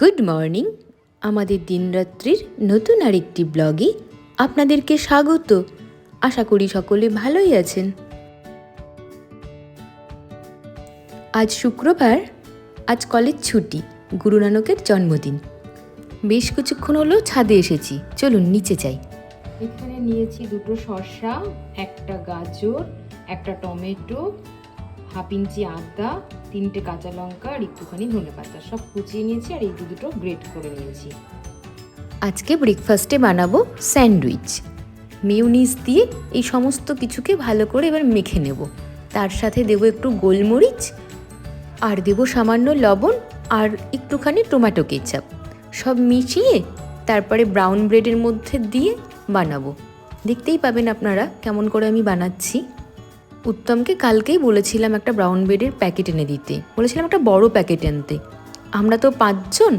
Good morning. আমাদের দিনরাত্রির নতুন আরেকটি ব্লগে আপনাদেরকে স্বাগত। আশা করি সকলে ভালোই আছেন। আজ শুক্রবার, আজ কলেজ ছুটি, গুরু নানকের জন্মদিন। বেশ কিছুক্ষণ হলো ছাদে এসেছি, চলুন নিচে যাই। এখানে নিয়েছি দুটো শসা, একটা গাজর, একটা টমেটো হাফ ইঞ্চি আদা, তিনটে কাঁচা লঙ্কা আর একটুখানি ধনে পাতা। সব কুচিয়ে নিয়েছি আর এই দুটো গ্রেট করে নিয়েছি। আজকে ব্রেকফাস্টে বানাবো স্যান্ডউইচ। মিউনিস দিয়ে এই সমস্ত কিছুকে ভালো করে এবার মেখে নেব। তার সাথে দেবো একটু গোলমরিচ আর দেবো সামান্য লবণ আর একটুখানি টমেটো কেচাপ। সব মিশিয়ে তারপরে ব্রাউন ব্রেডের মধ্যে দিয়ে বানাবো। দেখতেই পাবেন আপনারা কেমন করে আমি বানাচ্ছি। উত্তমকে কালকেই বলেছিলাম একটা ব্রাউন ব্রেডের প্যাকেট এনে দিতে। বলেছিলাম একটা বড় প্যাকেট আনতে। আমরা তো পাঁচজন,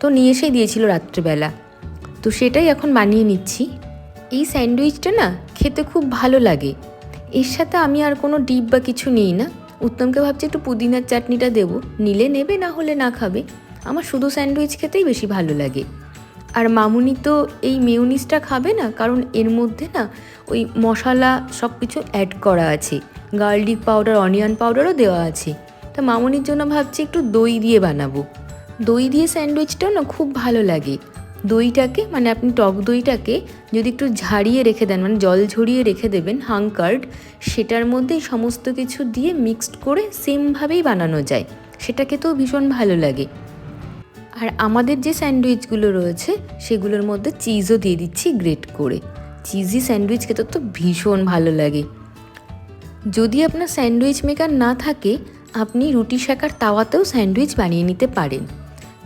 তো নিয়ে এসেই দিয়েছিল রাত্রেবেলা। তো সেটাই এখন বানিয়ে নিচ্ছি। এই স্যান্ডউইচটা না খেতে খুব ভালো লাগে। এর সাথে আমি আর কোনো ডিপ বা কিছু নিই না। উত্তমকে ভাবছি একটু পুদিনার চাটনিটা দেবো। নিলে নেবে, না হলে না খাবে। আমার শুধু স্যান্ডউইচ খেতেই বেশি ভালো লাগে। আর মামুনি তো এই মেয়নিসটা খাবে না, কারণ এর মধ্যে না ওই মশলা সব কিছু অ্যাড করা আছে। গার্লিক পাউডার অনিয়ন পাউডারও দেওয়া আছে। তা মামুনির জন্য ভাবছি একটু দই দিয়ে বানাবো। দই দিয়ে স্যান্ডউইচটাও না খুব ভালো লাগে। দইটাকে মানে আপনি টক দইটাকে যদি একটু ঝাড়িয়ে রেখে দেন মানে জল ঝরিয়ে রেখে দেবেন হাংকার্ড সেটার মধ্যে সমস্ত কিছু দিয়ে মিক্সড করে সেমভাবেই বানানো যায়। সেটা খেতেও ভীষণ ভালো লাগে। আর আমাদের যে স্যান্ডউইচগুলো রয়েছে, সেগুলোর মধ্যে চিজও দিয়ে দিচ্ছি গ্রেট করে। চিজি স্যান্ডউইচ খেতে তো ভীষণ ভালো লাগে। যদি আপনার স্যান্ডউইচ মেকার না থাকে, আপনি রুটি শেখার তাওয়াতেও স্যান্ডউইচ বানিয়ে নিতে পারেন।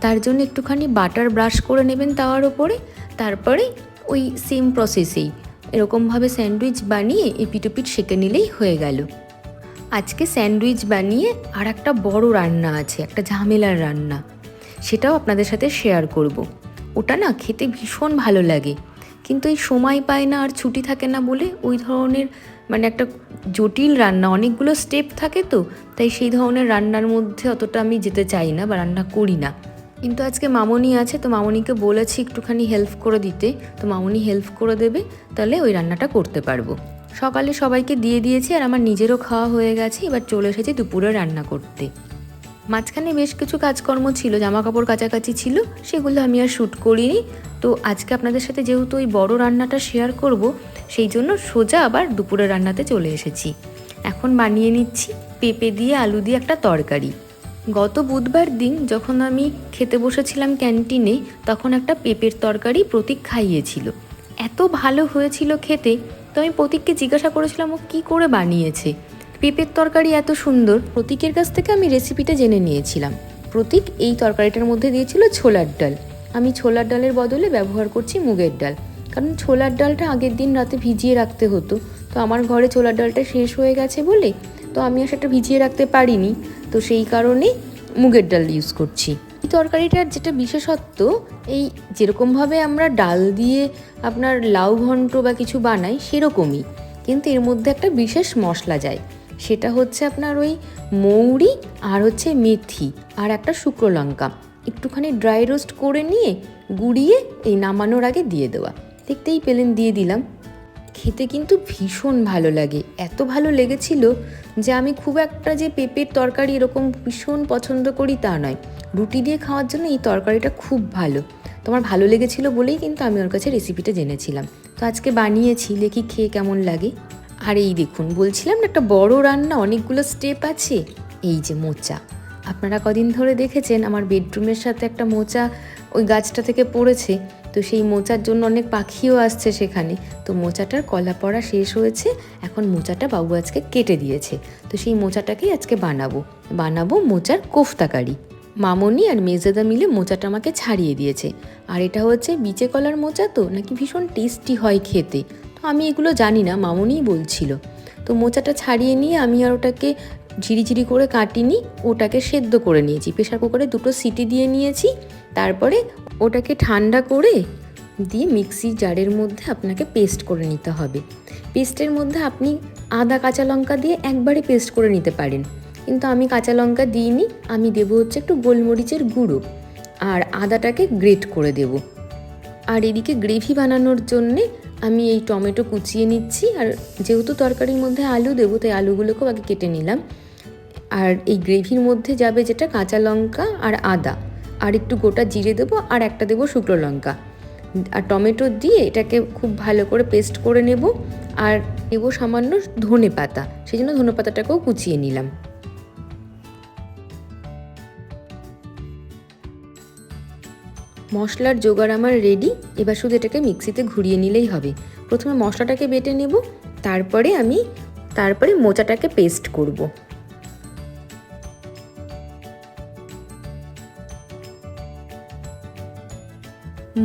তার জন্য একটুখানি বাটার ব্রাশ করে নেবেন তাওয়ার ওপরে, তারপরে ওই সেম প্রসেসেই এরকমভাবে স্যান্ডউইচ বানিয়ে এপিটোপিট সেঁকে নিলেই হয়ে গেল। আজকে স্যান্ডউইচ বানিয়ে আর একটা বড় রান্না আছে, একটা ঝামেলার রান্না। সেটাও আপনাদের সাথে শেয়ার করব। ওটা না খেতে ভীষণ ভালো লাগে। কিন্তু এই সময় পায় না আর ছুটি থাকে না বলে ওই ধরনের মানে একটা জটিল রান্না, অনেকগুলো স্টেপ থাকে তো, তাই সেই ধরনের রান্নার মধ্যে অতটা আমি যেতে চাই না বা রান্না করি না। কিন্তু আজকে মামনি আছে তো মামনিকে বলেছি একটুখানি হেল্প করে দিতে। তো মামনি হেল্প করে দেবে, তাহলে ওই রান্নাটা করতে পারব। সকালে সবাইকে দিয়ে দিয়েছি আর আমার নিজেরও খাওয়া হয়ে গেছে, এবার চলে এসেছি দুপুরে রান্না করতে। মাঝখানে বেশ কিছু কাজকর্ম ছিল জামা কাপড় কাছাকাছি ছিল, সেগুলো আমি আর শ্যুট করিনি। তো আজকে আপনাদের সাথে যেহেতু ওই বড় রান্নাটা শেয়ার করব, সেই জন্য সোজা আবার দুপুরে রান্নাতে চলে এসেছি। এখন বানিয়ে নিচ্ছি পেঁপে দিয়ে আলু দিয়ে একটা তরকারি। গত বুধবার দিন যখন আমি খেতে বসেছিলাম ক্যান্টিনে, তখন একটা পেঁপের তরকারি প্রতীক খাইয়েছিল। এত ভালো হয়েছিল খেতে, তো আমি প্রতীককে জিজ্ঞাসা করেছিলাম, ও কী করে বানিয়েছে? পেঁপের তরকারি এত সুন্দর। প্রতীকের কাছ থেকে আমি রেসিপিটা জেনে নিয়েছিলাম। প্রতীক এই তরকারিটার মধ্যে দিয়েছিল ছোলার ডাল। আমি ছোলার ডালের বদলে ব্যবহার করছি মুগের ডাল। কারণ ছোলার ডালটা আগের দিন রাতে ভিজিয়ে রাখতে হতো। তো আমার ঘরে ছোলার ডালটা শেষ হয়ে গেছে বলে, তো আমি আর সেটা ভিজিয়ে রাখতে পারিনি। তো সেই কারণে মুগের ডাল ইউজ করছি। এই তরকারিটার যেটা বিশেষত্ব, এই যেরকমভাবে আমরা ডাল দিয়ে আপনার লাউ ঘন্ট বা কিছু বানাই, সেরকমই। কিন্তু এর মধ্যে একটা বিশেষ মশলা যায়। সেটা হচ্ছে আপনার ওই মৌরি আর হচ্ছে মেথি আর একটা শুকনো লঙ্কা। একটুখানি ড্রাই রোস্ট করে নিয়ে গুঁড়িয়ে এই নামানোর আগে দিয়ে দেওয়া। দেখতেই পেলেন, দিয়ে দিলাম। খেতে কিন্তু ভীষণ ভালো লাগে। এত ভালো লেগেছিল যে আমি খুব একটা যে পেঁপের তরকারি এরকম ভীষণ পছন্দ করি তা নয়। রুটি দিয়ে খাওয়ার জন্য এই তরকারিটা খুব ভালো। তোমার ভালো লেগেছিল বলেই কিন্তু আমি ওর কাছে রেসিপিটা জেনেছিলাম। তো আজকে বানিয়েছি, দেখি খেয়ে কেমন লাগে। আর এই দেখুন, বলছিলাম না একটা বড় রান্না, অনেকগুলো স্টেপ আছে। এই যে মোচা। আপনারা কদিন ধরে দেখেছেন আমার বেডরুমের সাথে একটা মোচা ওই গাছটা থেকে পড়েছে, তো সেই মোচার জন্য অনেক পাখিও আসছে সেখানে। তো মোচাটার কলা পড়া শেষ হয়েছে, এখন মোচাটা বাবু আজকে কেটে দিয়েছে। তো সেই মোচাটাকেই আজকে বানাবো। বানাবো মোচার কোফতাকারি মামনি আর মেজেদা মিলে মোচাটা আমাকে ছাড়িয়ে দিয়েছে। আর এটা হচ্ছে বিচে কলার মোচা তো, নাকি ভীষণ টেস্টি হয় খেতে। আমি এগুলো জানি না, মামনিই বলছিল। তো মোচাটা ছাড়িয়ে নিয়ে আমি আর ওটাকে ঝিরিঝিরি করে কাটিনি, ওটাকে সেদ্ধ করে নিয়েছি। প্রেশার কুকারে দুটো সিটি দিয়ে নিয়েছি, তারপরে ওটাকে ঠান্ডা করে দিয়ে মিক্সি জারের মধ্যে আপনাকে পেস্ট করে নিতে হবে। পেস্টের মধ্যে আপনি আদা কাঁচা লঙ্কা দিয়ে একবারে পেস্ট করে নিতে পারেন। কিন্তু আমি কাঁচা লঙ্কা দিইনি, আমি দেবো হচ্ছে একটু গোলমরিচের গুঁড়ো আর আদাটাকে গ্রেট করে দেব। আর এদিকে গ্রেভি বানানোর জন্যে আমি এই টমেটো কুচিয়ে নিচ্ছি, আর যেহেতু তরকারির মধ্যে আলু দেবো, তাই আলুগুলোকেও আগে কেটে নিলাম। আর এই গ্রেভির মধ্যে যাবে যেটা কাঁচা লঙ্কা আর আদা। আর একটু গোটা জিরে দেবো, আর একটা দেবো শুকনো লঙ্কা। আর টমেটো দিয়ে এটাকে খুব ভালো করে পেস্ট করে নেব, আর নেব সামান্য ধনে পাতা। সেই জন্য ধনে পাতাটাকেও কুচিয়ে নিলাম। মশলার জোগাড় আমার রেডি এবার শুধু এটাকে মিক্সিতে ঘুরিয়ে নিলেই হবে। প্রথমে মশলাটাকে বেটে নেব, তারপরে আমি, তারপরে মোচাটাকে পেস্ট করব।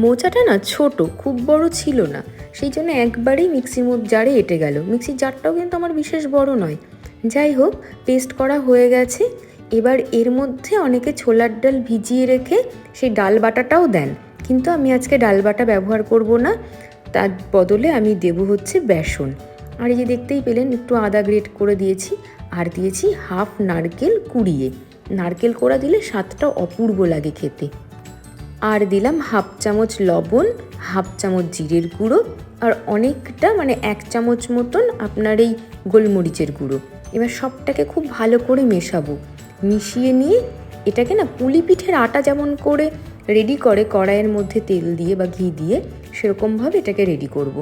মোচাটা না ছোট, খুব বড় ছিল না, সেই জন্য একবারেই মিক্সির মধ্যে জারে এঁটে গেল। মিক্সির জারটাও কিন্তু আমার বিশেষ বড় নয়। যাই হোক পেস্ট করা হয়ে গেছে। এবার এর মধ্যে অনেকে ছোলার ডাল ভিজিয়ে রেখে সেই ডাল বাটাটাও দেন। কিন্তু আমি আজকে ডাল বাটা ব্যবহার করব না, তার বদলে আমি দেব হচ্ছে বেসন। আর এই যে দেখতেই পেলেন, একটু আদা গ্রেট করে দিয়েছি, আর দিয়েছি হাফ নারকেল কুড়িয়ে। নারকেল কোড়া দিলে স্বাদটা অপূর্ব লাগে খেতে। আর দিলাম হাফ চামচ লবণ, হাফ চামচ জিরের গুঁড়ো, আর অনেকটা মানে এক চামচ মতন আপনার এই গোলমরিচের গুঁড়ো। এবার সবটাকে খুব ভালো করে মেশাবো। মিশিয়ে নিয়ে এটাকে না পুলি পিঠের আটা যেমন করে রেডি করে কড়াইয়ের মধ্যে তেল দিয়ে বা ঘি দিয়ে, সেরকমভাবে এটাকে রেডি করব।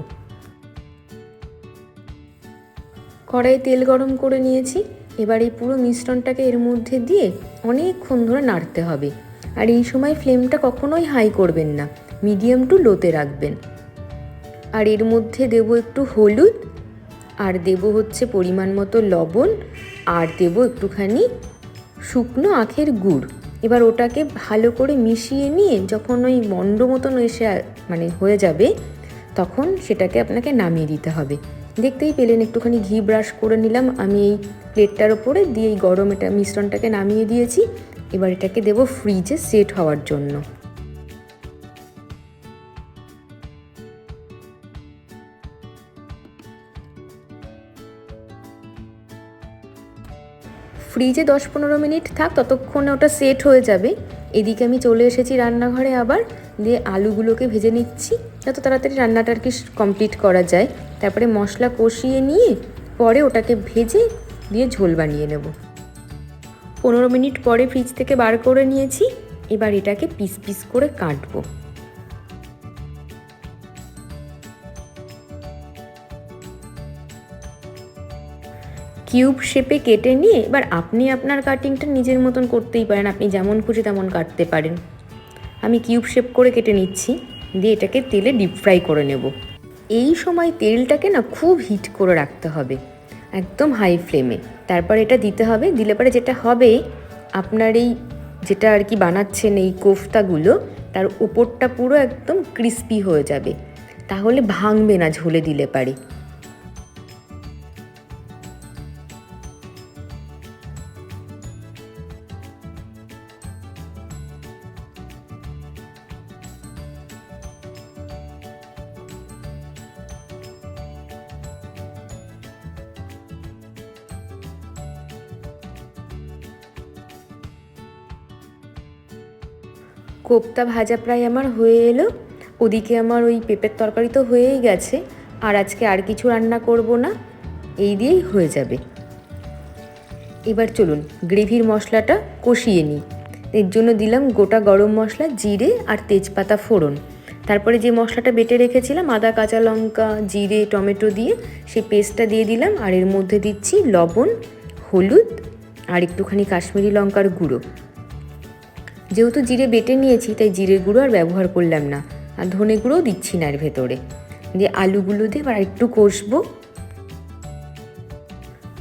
কড়াই তেল গরম করে নিয়েছি। এবার এই পুরো মিশ্রণটাকে এর মধ্যে দিয়ে অনেকক্ষণ ধরে নাড়তে হবে। আর এই সময় ফ্লেমটা কখনোই হাই করবেন না, মিডিয়াম টু লোতে রাখবেন। আর এর মধ্যে দেব একটু হলুদ, আর দেব হচ্ছে পরিমাণ মতো লবণ, আর দেব একটুখানি শুকনো আখের গুড়। এবার ওটাকে ভালো করে মিশিয়ে নিয়ে যখন ওই মন্ড মতন এসে মানে হয়ে যাবে, তখন সেটাকে আপনাকে নামিয়ে দিতে হবে। দেখতেই পেলেন, একটুখানি ঘি ব্রাশ করে নিলাম। আমি এই প্লেটটার ওপরে দিয়ে এই গরম এটা মিশ্রণটাকে নামিয়ে দিয়েছি। এবার এটাকে দেবো ফ্রিজে সেট হওয়ার জন্য। ফ্রিজে দশ পনেরো মিনিট থাক, ততক্ষণে ওটা সেট হয়ে যাবে। এদিকে আমি চলে এসেছি রান্নাঘরে আবার, দিয়ে আলুগুলোকে ভেজে নিচ্ছি, যত তাড়াতাড়ি রান্নাটা আর কি কমপ্লিট করা যায়। তারপরে মশলা কষিয়ে নিয়ে পরে ওটাকে ভেজে দিয়ে ঝোল বানিয়ে নেব। পনেরো মিনিট পরে ফ্রিজ থেকে বার করে নিয়েছি, এবার এটাকে পিস পিস করে কাটবো। কিউব শেপে কেটে নিয়ে এবার আপনি আপনার কাটিংটা নিজের মতন করতেই পারেন। আপনি যেমন খুশি তেমন কাটতে পারেন। আমি কিউব শেপ করে কেটে নিচ্ছি, দিয়ে এটাকে তেলে ডিপ ফ্রাই করে নেব। এই সময় তেলটাকে না খুব হিট করে রাখতে হবে, একদম হাই ফ্লেমে তারপর এটা দিতে হবে, দিলে পরে যেটা হবে, আপনার এই যেটা আর কি বানাচ্ছেন এই কোফতাগুলো, তার উপরটা পুরো একদম ক্রিস্পি হয়ে যাবে। তাহলে ভাঙবে না ঝোলে দিলে পারে। কোপ্তা ভাজা প্রায় আমার হয়ে এলো। ওদিকে আমার ওই পেঁপের তরকারি তো হয়েই গেছে। আর আজকে আর কিছু রান্না করব না। এই দিয়েই হয়ে যাবে। এবার চলুন গ্রেভির মশলাটা কষিয়ে নিই। এর জন্য দিলাম গোটা গরম মশলা, জিরে আর তেজপাতা ফোড়ন। তারপরে যে মশলাটা বেটে রেখেছিলাম, আদা, কাঁচা লঙ্কা, জিরে, টমেটো দিয়ে সেই পেস্টটা দিয়ে দিলাম। আর এর মধ্যে দিচ্ছি লবণ, হলুদ আর একটুখানি কাশ্মীরি লঙ্কার গুঁড়ো। যেহেতু জিরে বেটে নিয়েছি, তাই জিরের গুঁড়ো আর ব্যবহার করলাম না। আর ধনে গুঁড়োও দিচ্ছি না এর ভেতরে। দিয়ে আলুগুলো দিয়ে আর একটু কষবো।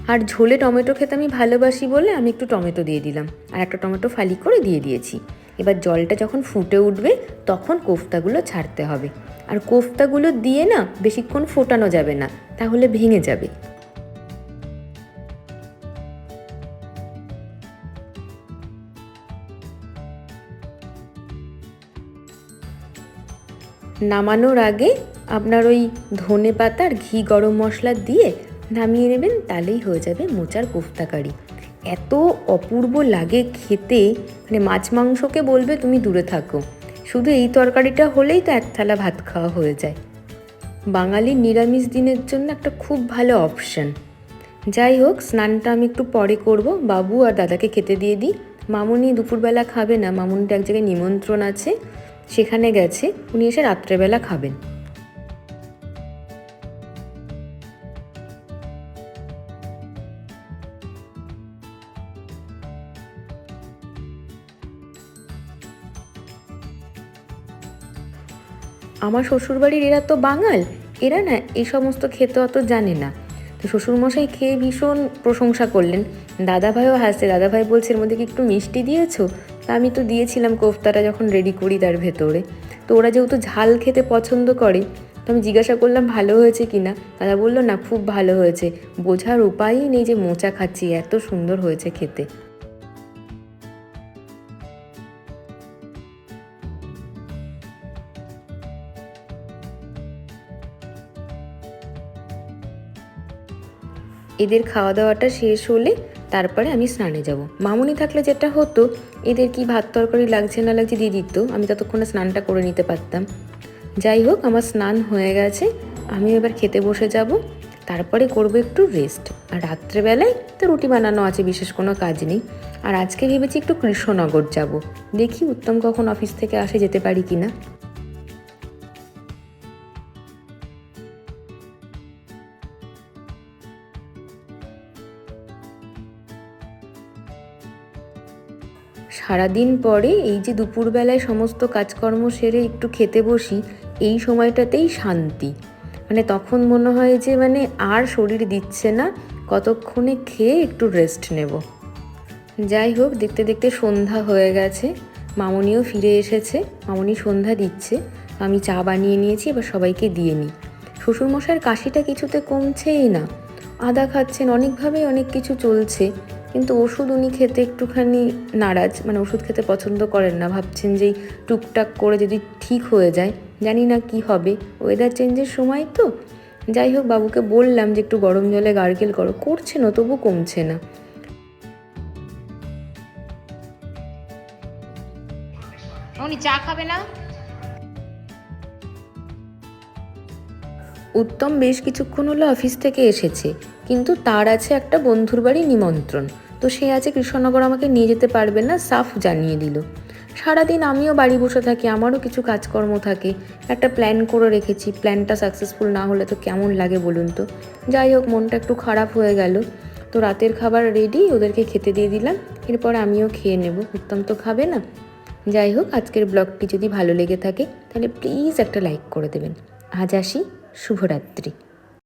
আর ঝোলে টমেটো খেতে আমি ভালোবাসি বলে আমি একটু টমেটো দিয়ে দিলাম। আর একটা টমেটো ফালি করে দিয়ে দিয়েছি। এবার জলটা যখন ফুটে উঠবে, তখন কোফতাগুলো ছাড়তে হবে। আর কোফতাগুলো দিয়ে না, বেশিক্ষণ ফোটানো যাবে না, তাহলে ভেঙে যাবে। নামানোর আগে আপনার ওই ধনে পাতার ঘি গরম মশলা দিয়ে নামিয়ে নেবেন, তাহলেই হয়ে যাবে মোচার কোফতা কারি। এত অপূর্ব লাগে খেতে মানে মাছ মাংসকে বলবে তুমি দূরে থাকো। শুধু এই তরকারিটা হলেই তো এক থালা ভাত খাওয়া হয়ে যায়। বাঙালির নিরামিষ দিনের জন্য একটা খুব ভালো অপশন। যাই হোক, স্নানটা আমি একটু পরে করব। বাবু আর দাদাকে খেতে দিয়ে দিই। মামুনি দুপুরবেলা খাবে না, মামুনিটা এক জায়গায় নিমন্ত্রণ আছে। সেখানে গেছে, উনি এসে রাত্রেবেলা খাবেন। আমার শ্বশুরবাড়ির এরা তো বাঙাল, এরা না এই সমস্ত খেতে অত জানে না। তো শ্বশুরমশাই খেয়ে ভীষণ প্রশংসা করলেন। দাদাভাইও হাসছে। দাদাভাই বলছে, এর মধ্যে কি একটু মিষ্টি দিয়েছ? তা আমি তো দিয়েছিলাম কোফতাটা যখন রেডি করি তার ভেতরে। তো ওরা যেহেতু ঝাল খেতে পছন্দ করে, তো আমি জিজ্ঞাসা করলাম, ভালো হয়েছে কি না? দাদা বলল, না, খুব ভালো হয়েছে। বোঝার উপায়ই নেই যে মোচা খাচ্ছি, এত সুন্দর হয়েছে খেতে। এদের খাওয়া দাওয়াটা শেষ হলে তারপরে আমি স্নানে যাব। মামুনি থাকলে যেটা হতো, এদের কি ভাত তরকারি লাগছে না লাগছে দিয়ে দিত। আমি ততক্ষণে স্নানটা করে নিতে পারতাম। যাই হোক, আমার স্নান হয়ে গেছে। আমি এবার খেতে বসে যাব। তারপরে করব একটু রেস্ট আর রাত্রেবেলায় তো রুটি বানানো আছে, বিশেষ কোনো কাজ নেই। আর আজকে ভেবেছি একটু কৃষ্ণনগর যাব। দেখি উত্তম কখন অফিস থেকে আসে যেতে পারি কি না সারাদিন পরে এই যে দুপুরবেলায় সমস্ত কাজকর্ম সেরে একটু খেতে বসি, এই সময়টাতেই শান্তি। মানে তখন মনে হয় যে মানে আর শরীর দিচ্ছে না, কতক্ষণে খেয়ে একটু রেস্ট নেব। যাই হোক, দেখতে দেখতে সন্ধ্যা হয়ে গেছে, মামনিও ফিরে এসেছে, মামনি সন্ধ্যা দিচ্ছে, আমি চা বানিয়ে নিয়েছি, এবার সবাইকে দিয়ে নিই। শ্বশুরমশাইয়ের কাশিটা কিছুতে কমছেই না। আদা খাচ্ছেন, অনেকভাবেই অনেক কিছু চলছে কিন্তু ওষুধ উনি খেতে একটুখানি নারাজ মানে ওষুধ খেতে পছন্দ করেন না। ভাবছেন যে টুকটাক করে যদি ঠিক হয়ে যায় জানি না কি হবে। ওয়েদার চেঞ্জের সময় তো। যাই হোক বাবুকে বললাম যে একটু গরম জলে গার্গেল করো। করছে না তবু কমছে না। উনি চা খাবে না? উত্তম বেশ কিছুক্ষণ হলো অফিস থেকে এসেছে কিন্তু তার আছে একটা বন্ধুর বাড়ি নিমন্ত্রণ। তো সে আছে কৃষ্ণনগর আমাকে নিয়ে যেতে পারবে না, সাফ জানিয়ে দিল। সারাদিন আমিও বাড়ি বসে থাকি, আমারও কিছু কাজকর্ম থাকে। একটা প্ল্যান করে রেখেছি প্ল্যানটা সাকসেসফুল না হলে তো কেমন লাগে বলুন তো? যাই হোক, মনটা একটু খারাপ হয়ে গেল। তো রাতের খাবার রেডি ওদেরকে খেতে দিয়ে দিলাম। এরপর আমিও খেয়ে নেব, উত্তম তো খাবে না। যাই হোক, আজকের ব্লগটি যদি ভালো লেগে থাকে, তাহলে প্লিজ একটা লাইক করে দেবেন। আজ আসি, শুভরাত্রি।